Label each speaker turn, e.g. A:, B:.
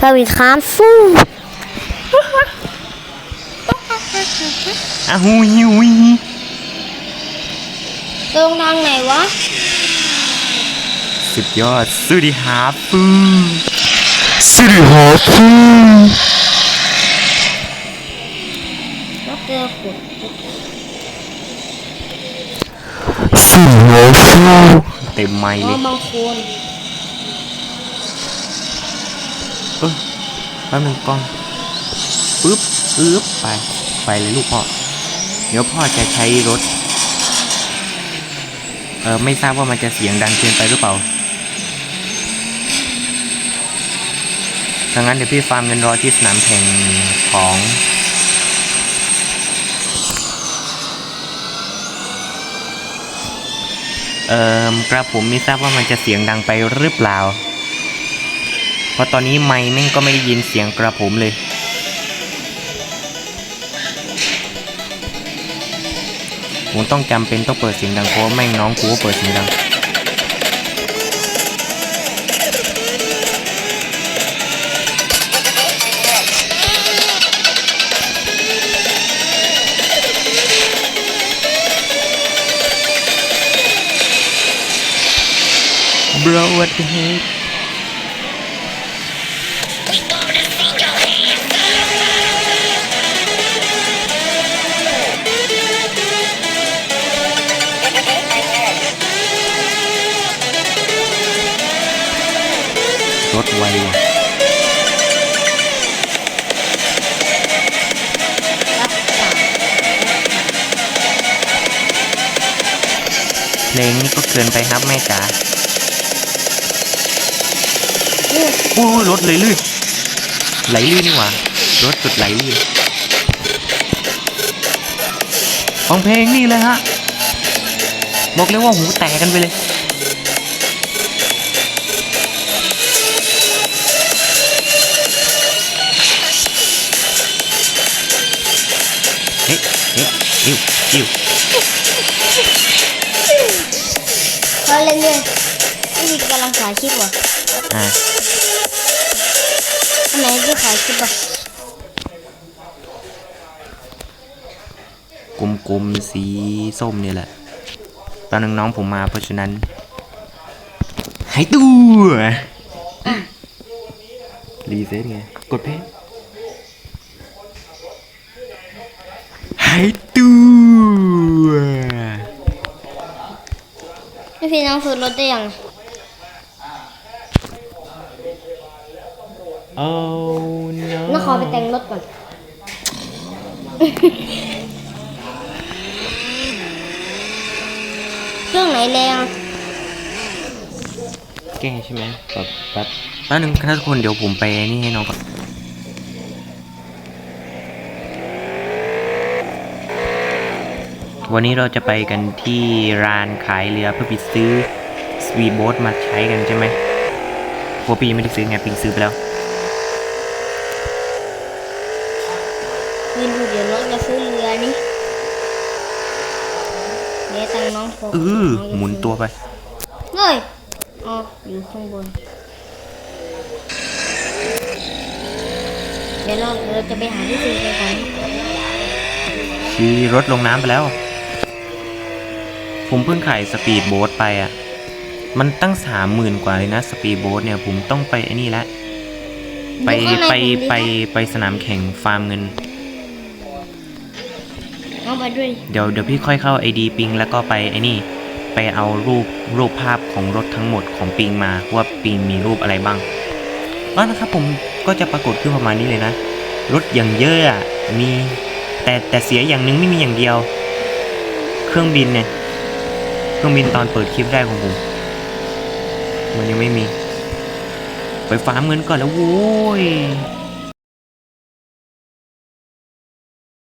A: สวิตคามฟู่
B: อะหุยหุย
A: ตรงทางไหนวะ
B: สุดยอดสุดีฮาฟู
C: สิริหาฟู
A: ก็เจอขุด
C: สิริหาฟู
B: เต็มไม้
A: อ๋
B: เล
A: อยบางคน
B: เออแป๊บนึงกล้องปึ๊บปึ๊บไป ไปเลยลูกพ่อ เดี๋ยวพ่อจะใช้รถ เออไม่ทราบว่ามันจะเสียงดังเกินไปหรือเปล่าถ้างั้นเดี๋ยวพี่ฟาร์มเงินรอที่สนามแข่งของเอ่อกระผมไม่ทราบว่ามันจะเสียงดังไปหรือเปล่า ราะตอนนี้ไมค์แม่งก็ไม่ได้ยินเสียงกระผมเลย ผมต้องจำเป็นต้องเปิดเสียงดังเพราะแม่งน้องกูเปิดเสียงดัง Bro what the heck รถไวว่ะเพลงนี้ก็เกินไปครับแม่จ๋า
A: นี่
B: โอ้รถเลยลื่น ไหลลื่นนี่หว่ารถสุดไหลลื่นฟังเพลงนี่เลยฮะ บอกเลยว่าหูแตกกันไปเลย อิวอิว
A: เขาเล่นเนี่ยนี่กำลังขายคลิปวะ
B: อ่า
A: อันไหนที่ขายคลิปวะ
B: กลมๆสีส้มเนี่ยแหละ ตอนนึงน้องผมมาเพราะฉะนั้น หายตัว รีเซ็ตไง กดเพลงายตัว
A: พี่พี่น้องซื้อรถได้ยัง
B: โอ้ no
A: น้าขอไปแต่งรถก่อนเครื่องไหนแรง
B: แก้ใช่ไหมแบบแบบแป๊บนึงถ้าทุกคนเดี๋ยวผมไปนี่ให้น้องก่อน วันนี้เราจะไปกันที่ร้านขายเรือเพื่อไปซื้อสวีโบ๊ทมาใช้กันใช่ไหมเพราะปีไม่ได้ซื้อไงปีซื้อไปแล้ว
A: ยืนดูเดี๋ยวรถจะซื้อเรือนี่เดี๋ยวตังค์น้องพก
B: เออ
A: น้องจะ
B: หมุน
A: ซื้อ
B: ตัวไป
A: เฮ้ยอ๋ออยู่ข้างบนเดี๋ยวเราเราจะไปหาที่ซื้อกันก่อน
B: ขี่รถลงน้ำไปแล้ว ผมเพิ่งขายสปีดโบ๊ทไปอะ มันตั้งสามหมื่นกว่าเลยนะสปีดโบ๊ทเนี่ยผมต้องไปไอ้นี่ละ ไป
A: ดูข้างใน
B: ไป
A: ผมดิ
B: ไปไปสนามแข่งฟาร์มเงิน
A: เอามาด้วย
B: เดี๋ยวเดี๋ยวพี่ค่อยเข้าไอดีปิงแล้วก็ไปไอ้นี่ ไปเอารูปรูปภาพของรถทั้งหมดของปิงมาว่าปิงมีรูปอะไรบ้างแล้วนะครับผมก็จะปรากฏขึ้นประมาณนี้เลยนะ รถอย่างเยอะอะมีแต่แต่เสียอย่างหนึงไม่มีอย่างเดียว เครื่องบินเนี่ย เครื่องบินตอนเปิดคลิปแรกของผม มันยังไม่มี ไปฟาร์มเงินก่อนแล้วโว้ย